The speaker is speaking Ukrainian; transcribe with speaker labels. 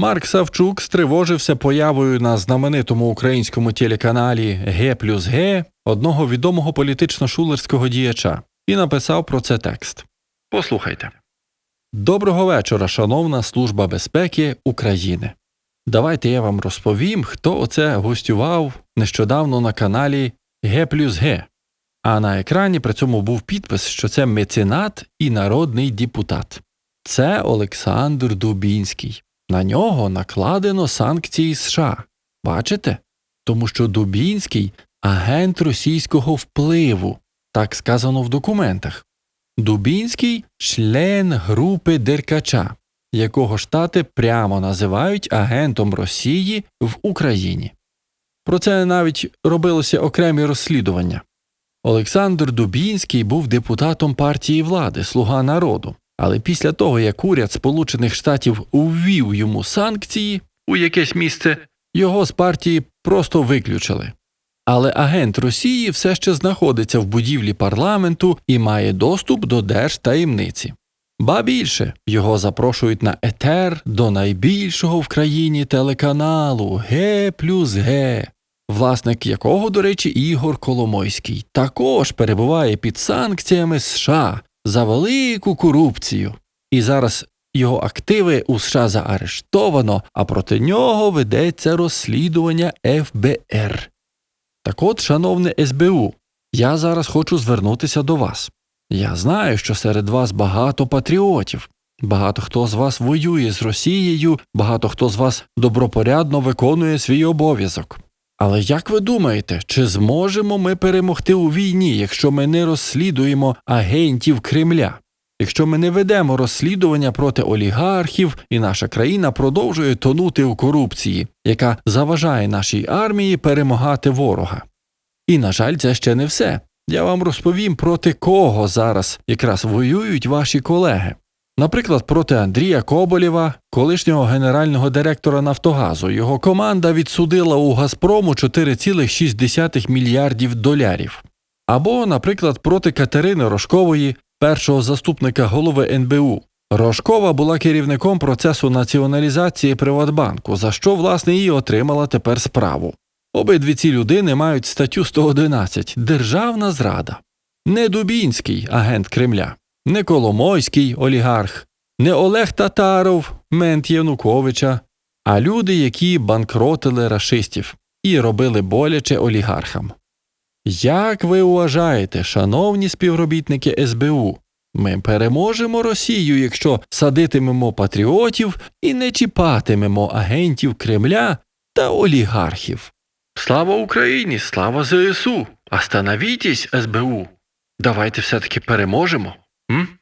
Speaker 1: Марк Савчук стривожився появою на знаменитому українському телеканалі Г плюс Г одного відомого політично-шулерського діяча і написав про це текст. Послухайте. Доброго вечора, шановна Служба безпеки України. Давайте я вам розповім, хто оце гостював нещодавно на каналі Г плюс Г. А на екрані при цьому був підпис, що це меценат і народний депутат. Це Олександр Дубінський. На нього накладено санкції США. Бачите? Тому що Дубінський агент російського впливу, так сказано в документах. Дубінський член групи Деркача, якого штати прямо називають агентом Росії в Україні. Про це навіть робилося окремі розслідування. Олександр Дубінський був депутатом партії влади Слуга народу, але після того, як уряд Сполучених Штатів увів йому санкції у якесь місце, його з партії просто виключили. Але агент Росії все ще знаходиться в будівлі парламенту і має доступ до держтаємниці. Ба більше його запрошують на етер до найбільшого в країні телеканалу Г плюс Г, власник якого, до речі, Ігор Коломойський, також перебуває під санкціями США за велику корупцію. І зараз його активи у США заарештовано, а проти нього ведеться розслідування ФБР. Так от, шановне СБУ, я зараз хочу звернутися до вас. Я знаю, що серед вас багато патріотів, багато хто з вас воює з Росією, багато хто з вас добропорядно виконує свій обов'язок. Але як ви думаєте, чи зможемо ми перемогти у війні, якщо ми не розслідуємо агентів Кремля? Якщо ми не ведемо розслідування проти олігархів, і наша країна продовжує тонути у корупції, яка заважає нашій армії перемагати ворога. І, на жаль, це ще не все. Я вам розповім, проти кого зараз якраз воюють ваші колеги. Наприклад, проти Андрія Коболєва, колишнього генерального директора Нафтогазу, його команда відсудила у Газпрому 4,6 мільярдів долярів. Або, наприклад, проти Катерини Рожкової, першого заступника голови НБУ. Рожкова була керівником процесу націоналізації Приватбанку, за що, власне, і отримала тепер справу. Обидві ці людини мають статтю 111 Державна зрада. Не Дубінський агент Кремля, не Коломойський олігарх, не Олег Татаров, мент Януковича, а люди, які банкротили рашистів і робили боляче олігархам. Як ви вважаєте, шановні співробітники СБУ, ми переможемо Росію, якщо садитимемо патріотів і не чіпатимемо агентів Кремля та олігархів? Слава Україні! Слава ЗСУ! Остановітесь, СБУ! Давайте все таки переможемо. Hmm?